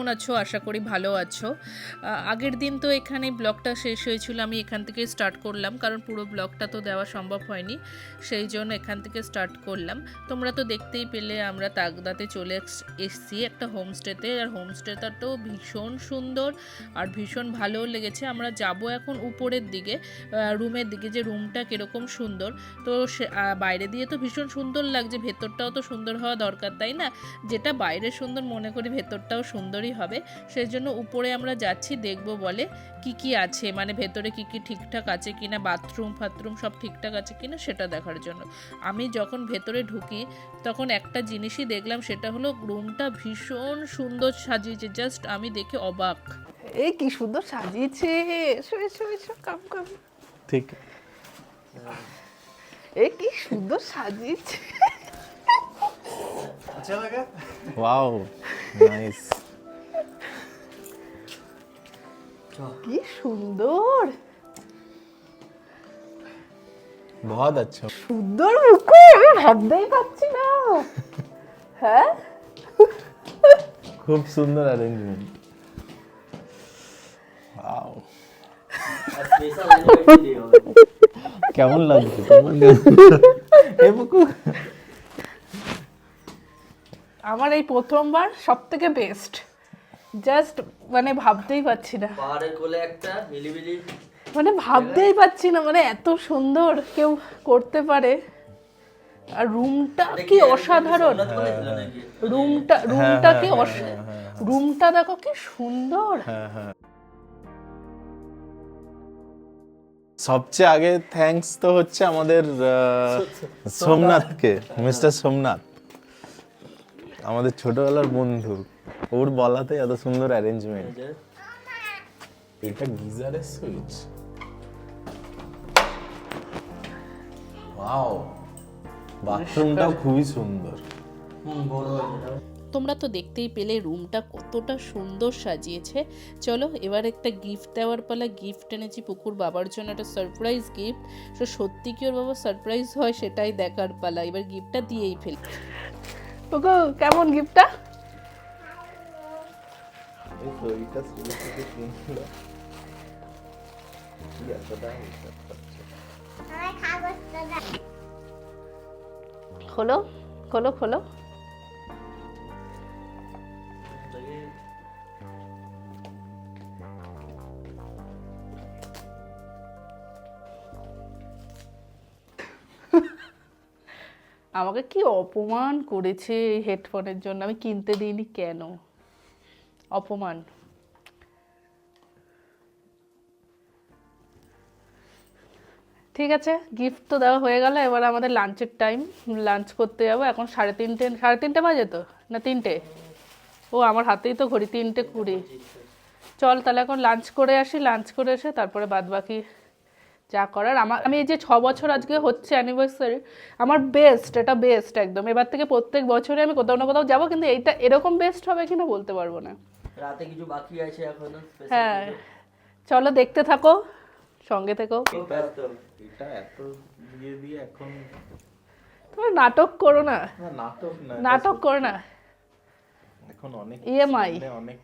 কেমন আছো? আশা করি ভালো আছো। আগের দিন তো এখানে ব্লগটা শেষ হয়েছিল, আমি এখান থেকে স্টার্ট করলাম, কারণ পুরো ব্লগটা তো দেওয়া সম্ভব হয়নি, সেই জন্য এখান থেকে স্টার্ট করলাম। তোমরা তো দেখতেই পেলে, আমরা তাগদাতে চলে এস- এসছি একটা হোমস্টেতে আর হোমস্টেটা তো ভীষণ সুন্দর আর ভীষণ ভালোও লেগেছে। আমরা যাব এখন উপরের দিকে রুমের দিকে, যে রুমটা কীরকম সুন্দর। তো বাইরে দিয়ে তো ভীষণ সুন্দর লাগছে, ভেতরটাও তো সুন্দর হওয়া দরকার, তাই না? যেটা বাইরে সুন্দর, মনে করি ভেতরটাও সুন্দরই ভালোই হবে। সেজন্য উপরে আমরা যাচ্ছি দেখব বলে কি কি আছে মানে ভেতরে কি কি ঠিকঠাক আছে কিনা বাথরুম ফাথরুম সব ঠিকঠাক আছে কিনা সেটা দেখার জন্য। আমি যখন ভেতরে ঢুকি তখন একটা জিনিসই দেখলাম সেটা হলো রুমটা ভীষণ সুন্দর সাজিয়েছে জাস্ট আমি দেখে অবাক। এই কি সুন্দর সাজিয়েছে এসো এসো কাম কাম ঠিক। এ কি সুন্দর সাজিয়েছে। আচ্ছা লাগা। ওয়াও নাইস কি সুন্দর। বহুত আচ্ছা। সুন্দর মুকুট আমি ভাবতেই পারছি না। হ্যাঁ? খুব সুন্দর অ্যারেঞ্জমেন্ট ওয়াও কেমন লাগছে কেমন এই বুকু আমার এই প্রথমবার সব থেকে বেস্ট জাস্ট মানে ভাবতেই পারছি না। পাহাড়ের কোলে একটা মিলিমিলি মানে ভাবতেই পারছি না মানে এত সুন্দর কেউ করতে পারে। আর রুমটা কি অসাধারণ। বলেছিল নাকি? রুমটা রুমটা কি অস- রুমটা দেখো কি সুন্দর। সবচেয়ে আগে থ্যাঙ্কস তো হচ্ছে আমাদের আহ, সোমনাথকে মিস্টার সোমনাথ। আমাদের ছোটবেলার বন্ধু ওর বলাতে এত সুন্দর অ্যারেঞ্জমেন্ট এটা গিজারের সুইচ ওয়াও বাথরুমটাও খুবই সুন্দর। হুম বড় আছে তোমরা তো দেখতেই পেলে রুমটা কতটা সুন্দর সাজিয়েছে। চলো এবার একটা গিফট দেওয়ার পালা গিফট এনেছি পুকুর বাবার জন্য একটা সারপ্রাইজ গিফট তো সত্যি কি ওর বাবা সারপ্রাইজ হয় সেটাই দেখার পালা। এবার গিফটটা দিয়েই ফেল ওগো কেমন গিফটটা এই দইটা শুরু থেকে কিনলো কি এতটা হিসাব করছে খোলো খোলো খোলো। আমাকে কি অপমান করেছে এই হেডফোনের জন্য? আমি কিনতে দিইনি কেন? অপমান। ঠিক আছে গিফট তো দেওয়া হয়ে গেল, এবার আমাদের লাঞ্চের টাইম লাঞ্চ করতে যাব এখন সাড়ে তিনটে সাড়ে তিনটে বাজে তো? না তিনটে? ও, আমার হাতেই তো ঘড়ি, তিনটে কুড়ি। চল তাহলে এখন লাঞ্চ করে আসি লাঞ্চ করে এসে তারপরে বাদ বাকি যা করার। আমার আমি এই যে ছ বছর আজকে হচ্ছে অ্যানিভার্সারি আমার বেস্ট এটা বেস্ট একদম। এবার থেকে প্রত্যেক বছরে আমি কোথাও না কোথাও যাব, কিন্তু এইটা এরকম বেস্ট হবে কিনা বলতে পারব না। রাতে কিছু বাকি আছে এখনও হ্যাঁ চলো দেখতে থাকো সঙ্গে থেকো এটা এত দিয়ে দিয়ে এখন তুমি নাটক করো না নাটক না নাটক করো না এখন অনেক সামনে অনেক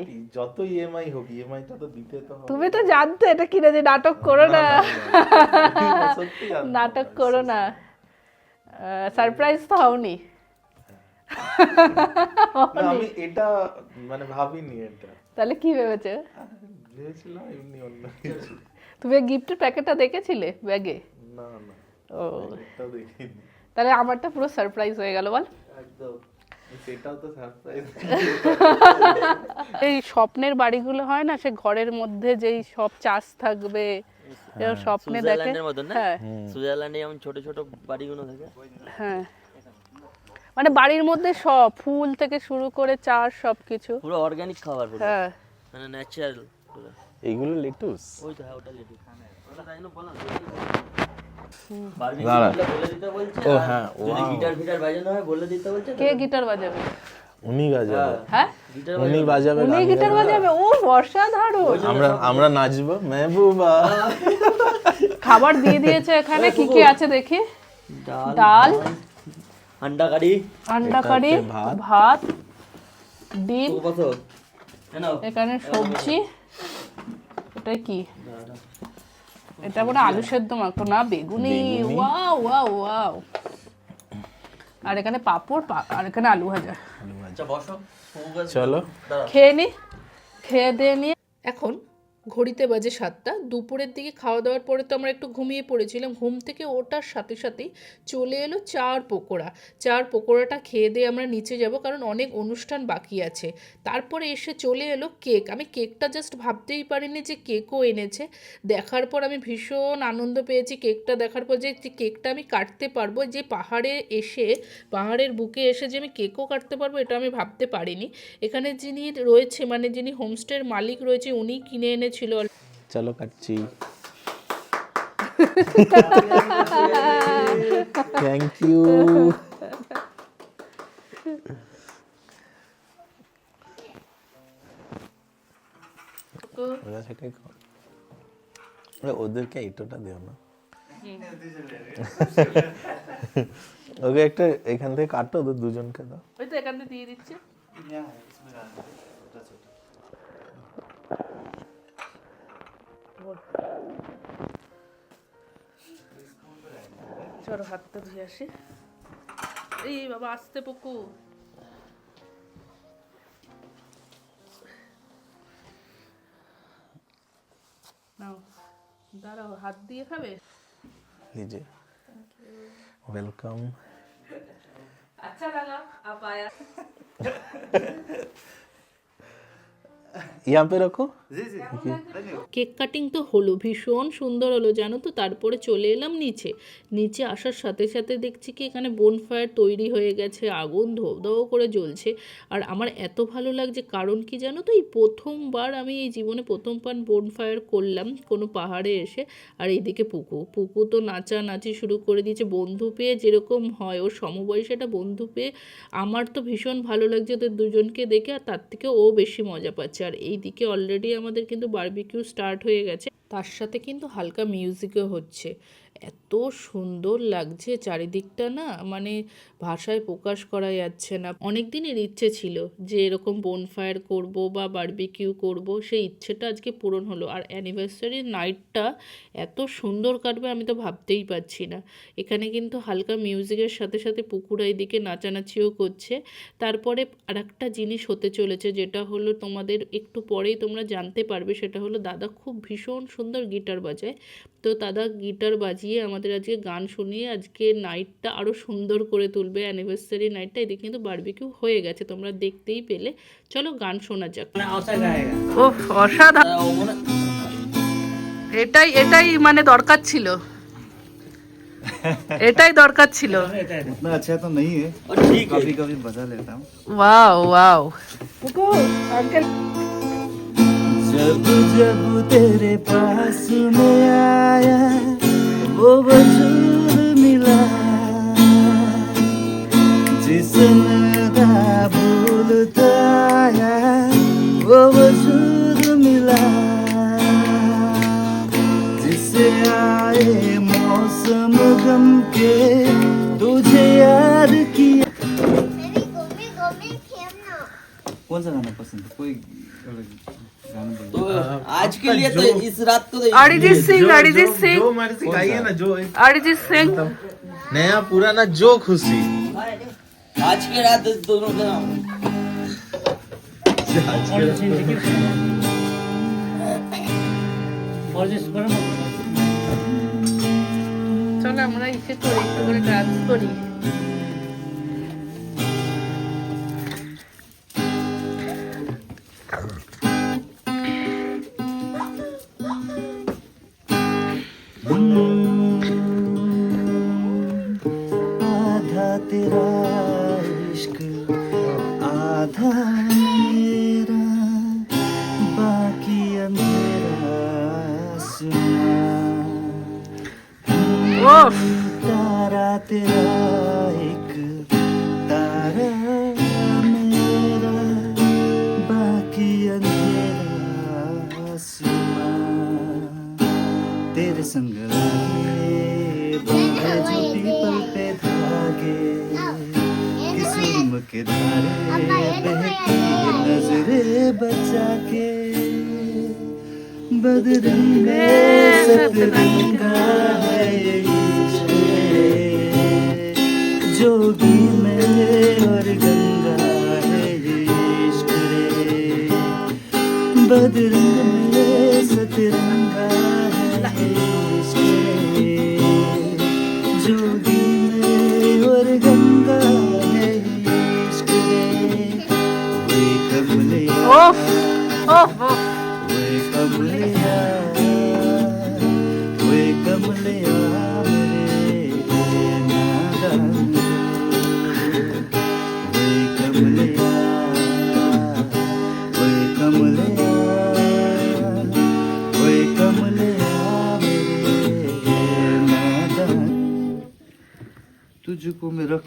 নাকি? যত ইএমআই হোক ইএমআইটা তো দিতে তো তুমি তো জানতে এটা কিনে যে নাটক করো না সত্যি নাটক করো না সারপ্রাইজ তো হওনি না, আমি এটা মানে ভাবিনি এটা। তাহলে কি ভেবেছে? ভেবেছিলাম এমনি অন্য কিছু। তুমি গিফটের প্যাকেটটা দেখেছিলে ব্যাগে? না না। ও। এটা দেখিনি। তাহলে আমারটা পুরো সারপ্রাইজ হয়ে গেল বল। একদম। সেটাও তো সারপ্রাইজ এই স্বপ্নের বাড়িগুলো হয় না সে ঘরের মধ্যে যেই সব চাষ থাকবে এরকম স্বপ্নে দেখে। সুইজারল্যান্ডের মতন না? হ্যাঁ। সুইজারল্যান্ডে যেমন ছোট ছোট বাড়িগুলো থাকে। হ্যাঁ। মানে বাড়ির মধ্যে সব ফুল থেকে শুরু করে চাষ সব কিছু পুরো অর্গানিক খাবার পুরো হ্যাঁ। মানে ন্যাচারাল এইগুলো লেটুস ওই তো হ্যাঁ ওটা লেডি ওটা তাই না। বলে দিতে বলছে ও হ্যাঁ, যদি গিটার ফিটার বাজানো হয় বলে দিতে বলছে কে গিটার বাজাবে? উনি বাজাবে। হ্যাঁ উনি বাজাবে। উনি গিটার বাজাবে? ও অসাধারণ। আমরা আমরা নাচবো মেহবুবা। খাবার দিয়ে দিয়েছে এখানে কি কি আছে দেখি? ডাল। ডাল। আন্ডা কারি। আন্ডা কারি ভাত। ডিম। কত এখানে সবজি। এটা কি? এটা মনে হয় আলু সেদ্ধ মাখো না বেগুনি। Wow wow wow. আর এখানে পাপড় পা- আর এখানে আলু ভাজা। আচ্ছা বসো। চলো। খেয়ে নি। খেয়ে দিয়ে নিয়ে এখন ঘড়িতে বাজে সাতটা। দুপুরের দিকে খাওয়া দাওয়ার পরে তো আমরা একটু ঘুমিয়ে পড়েছিলাম। ঘুম থেকে ওঠার সাথে সাথেই চলে এলো চার পকোড়া। চার পকোড়াটা খেয়ে দিয়ে আমরা নিচে যাব কারণ অনেক অনুষ্ঠান বাকি আছে। তারপরে এসে চলে এলো কেক। আমি কেকটা জাস্ট ভাবতেই পারিনি যে কেকও এনেছে। দেখার পর আমি ভীষণ আনন্দ পেয়েছি কেকটা দেখার পর যে কেকটা আমি কাটতে পারব, যে পাহাড়ে এসে, পাহাড়ের বুকে এসে যে আমি কেকও কাটতে পারব এটা আমি ভাবতে পারিনি। এখানে যিনি রয়েছে মানে যিনি হোমস্টের মালিক রয়েছে, উনি কিনে এনেছিল চলো কাটছি। থ্যাংক ইউ ওরা সেটাই ওদেরকে এইটোটা দিও না। ওকে একটা এখান থেকে কাটো ওদের দুজনকে দাও। ওই তো এখান থেকে দিয়ে দিচ্ছে। চলো হাতটা ধুয়ে আসি। এই বাবা আসতে পকু নাও দাঁড়াও হাত দিয়ে খাবে? নিজে। ওয়েলকাম আচ্ছা লাগা আপায়া यहाँ पे रखो কেক কাটিং তো হলো ভীষণ সুন্দর হলো জানো তো তারপরে চলে এলাম নিচে নিচে আসার সাথে সাথে দেখছি কি এখানে বোনফায়ার তৈরি হয়ে গেছে আগুন ধোপ ধোপ করে জ্বলছে আর আমার এত ভালো লাগছে কারণ কি জানো তো এই প্রথমবার আমি এই জীবনে প্রথমবার বোনফায়ার করলাম কোনো পাহাড়ে এসে আর এইদিকে পুকু পুকু তো নাচা নাচি শুরু করে দিয়েছে বন্ধু পেয়ে যেরকম হয় ওর সমবয়সী একটা বন্ধু পেয়ে আমার তো ভীষণ ভালো লাগছে ওদের দুজনকে দেখে আর তার থেকে ও বেশি মজা পাচ্ছে আর এইদিকে অলরেডি আমাদের কিন্তু বারবিকিউ স্টার্ট হয়ে গেছে। তার সাথে কিন্তু হালকা মিউজিকও হচ্ছে। এত সুন্দর লাগছে চারিদিকটা না মানে ভাষায় প্রকাশ করা যাচ্ছে না। অনেক দিনের ইচ্ছে ছিল যে এরকম বোনফায়ার করব বা বারবিকিউ করব, সেই ইচ্ছেটা আজকে পূরণ হলো। আর অ্যানিভার্সারি নাইটটা এত সুন্দর কাটবে আমি তো ভাবতেই পারছি না। এখানে কিন্তু হালকা মিউজিকের সাথে সাথে পুকুরা এদিকে নাচানাচিও করছে। তারপরে আরেকটা জিনিস হতে চলেছে যেটা হলো তোমাদের একটু পরেই তোমরা জানতে পারবে, সেটা হলো দাদা খুব ভীষণ সুন্দর গিটার বাজায়। তো দাদা গিটার বাজিয়ে আমাদের আজকে গান শুনিয়ে আজকে নাইটটা আরও সুন্দর করে তুলবে অ্যানিভার্সারি নাইটটা এদিকে কিন্তু বারবিকিউ হয়ে গেছে তোমরা দেখতেই পেলে চলো গান শোনা যাক ও অসাধারণ ও মনে এটাই এটাই মানে দরকার ছিল এটাই দরকার ছিল उतना अच्छा तो नहीं है ও ঠিক আছে कभी कभी बजा लेता हूँ ওয়াও ওয়াও আঙ্কেল जब जब तेरे पास में आया वो वजूद मिला। जिसने था भूलता वो वजूद मिला। जिसे आए मौसम गम के तुझे याद किया। कौन सा गाना पसंद है? कोई गाना बोलो তো आज के लिए तो इस रात को तो অরিজিৎ সিং অরিজিৎ সিং जो मर्जी गाइए ना जो অরিজিৎ সিং नया पुराना जो खुशी आज के रात दोनों का চলো আমরা ইসে করি একটু করে ডান্স করি ta-da. धागे किस के धारे बहती नजरे बचा के बदरंगा सतरंगा है। जोगी में और गंगा है इश्क रे। बदरंग में सतरंगा है इश्क रे। जोगी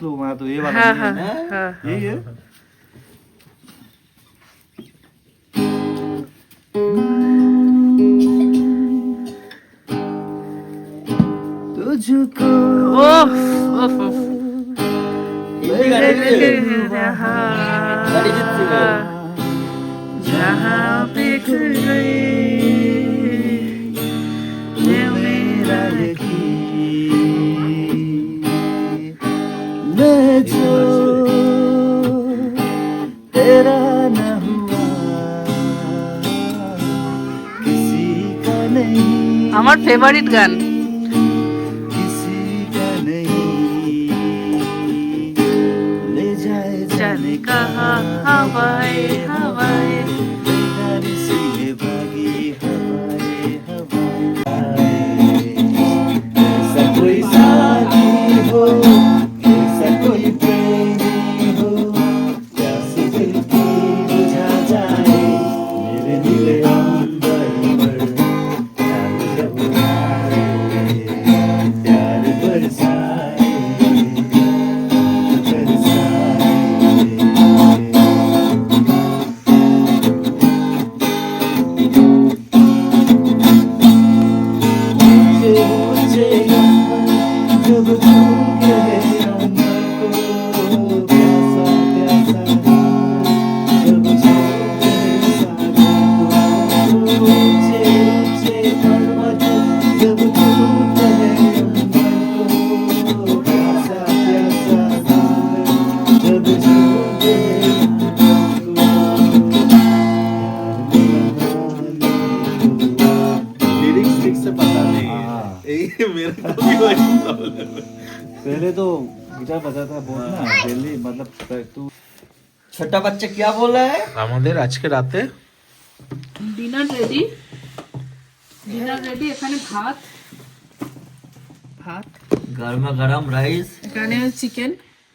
मसलो वहाँ तो ये वाला हाँ, हाँ, हाँ, हाँ, यही है तुझको जहाँ पे गई मैं जो तेरा न हुआ किसी का नहीं আমার ফেভারিট গান किसी का नहीं ले जाए जाने जाने कहा का हवाए हवाए पहले तो गिटार बजाता बहुत ना दिल्ली मतलब तू छोटा बच्चा क्या बोल रहा है আমাদের আজকে রাতে ডিনার রেডি ডিনার রেডি এখানে ভাত ভাত गर्मा गरम राइस এখানে চিকেন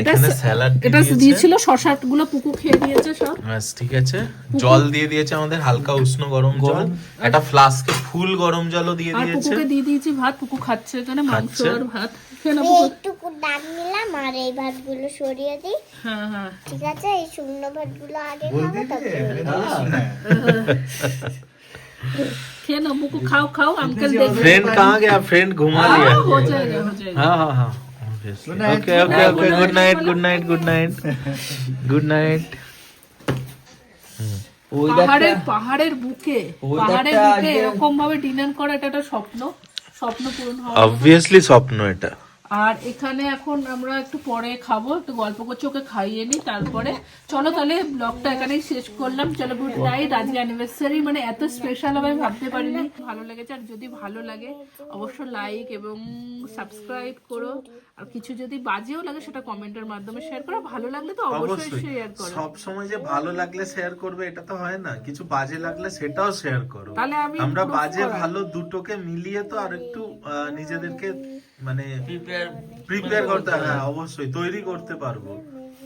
এখানে স- স্যালাড এটা দিয়েছিল শশা গুলো পুকু খেয়ে দিয়েছে সব ব্যাস ঠিক আছে জল দিয়ে দিয়েছে আমাদের হালকা উষ্ণ গরম জল একটা ফ্লাস্কে ফুল গরম জলও দিয়ে আর দিয়েছে পুকুকে দিয়ে দিয়েছি ভাত পুকু খাচ্ছে এখানে মাংস খাচ্ছে। আর ভাত খেয়ে নাও আমি পুকু। একটুকু ডাক নিলাম আর এই ভাতগুলো সরিয়ে দিই হ্যাঁ হ্যাঁ ঠিক আছে এই শুকনো ভাতগুলো আগে খাবো তারপরে খেয়ে নাও পুকু খাও খাও আঙ্কেল দেখবে फ्रेंड कहाँ गया फ्रेंड घुमा लिया हाँ, हो जाएगा हो Okay, okay, okay. Good night, good night, good night. Good night. Hmm. পাহাড়ের পাহাড়ের বুকে পাহাড়ের বুকে এরকম ভাবে ডিনার করা এটা একটা স্বপ্ন স্বপ্ন পূরণ হবে অবভিয়াসলি স্বপ্ন এটা আর এখানে এখন আমরা একটু পরে খাব একটু গল্প করছি ওকে খাইয়ে নিই তারপরে চলো তাহলে ব্লগটা এখানেই শেষ করলাম। চলো গুড নাইট আজকে অ্যানিভার্সারি মানে এত স্পেশাল হবে আমি ভাবতে পারিনি। ভালো লেগেছে আর যদি ভালো লাগে অবশ্য লাইক এবং সাবস্ক্রাইব করো। আর কিছু যদি বাজেও লাগে সেটা কমেন্টের মাধ্যমে শেয়ার করো। ভালো লাগলে তো অবশ্যই শেয়ার করো। সব সময় যে ভালো লাগলে শেয়ার করবে এটা তো হয় না। কিছু বাজে লাগলে সেটাও শেয়ার করো। তাহলে আমরা বাজে ভালো দুটোকে মিলিয়ে তো আর একটু নিজেদেরকে মানে প্রিপেয়ার প্রিপেয়ার করতে হ্যাঁ অবশ্যই তৈরি করতে পারব।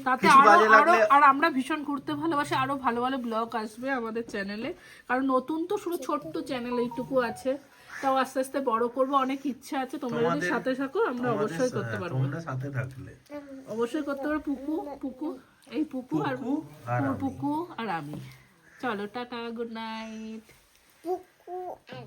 তাতে আরও আরও আর আমরা ভীষণ ঘুরতে ভালোবাসি আরও ভালো ভালো ব্লগ আসবে আমাদের চ্যানেলে কারণ নতুন তো শুধু ছোট্ট চ্যানেল এইটুকু আছে। তাও আস্তে আস্তে বড় করব অনেক ইচ্ছা আছে তোমরা যদি সাথে থাকো আমরা অবশ্যই করতে হ্যাঁ, পারব। তোমরা সাথে থাকলে। অবশ্যই করতে পারব পুকু পুকু এই পুকু আর। পুকু আর আমি। চলো টাটা গুড নাইট পুকু আর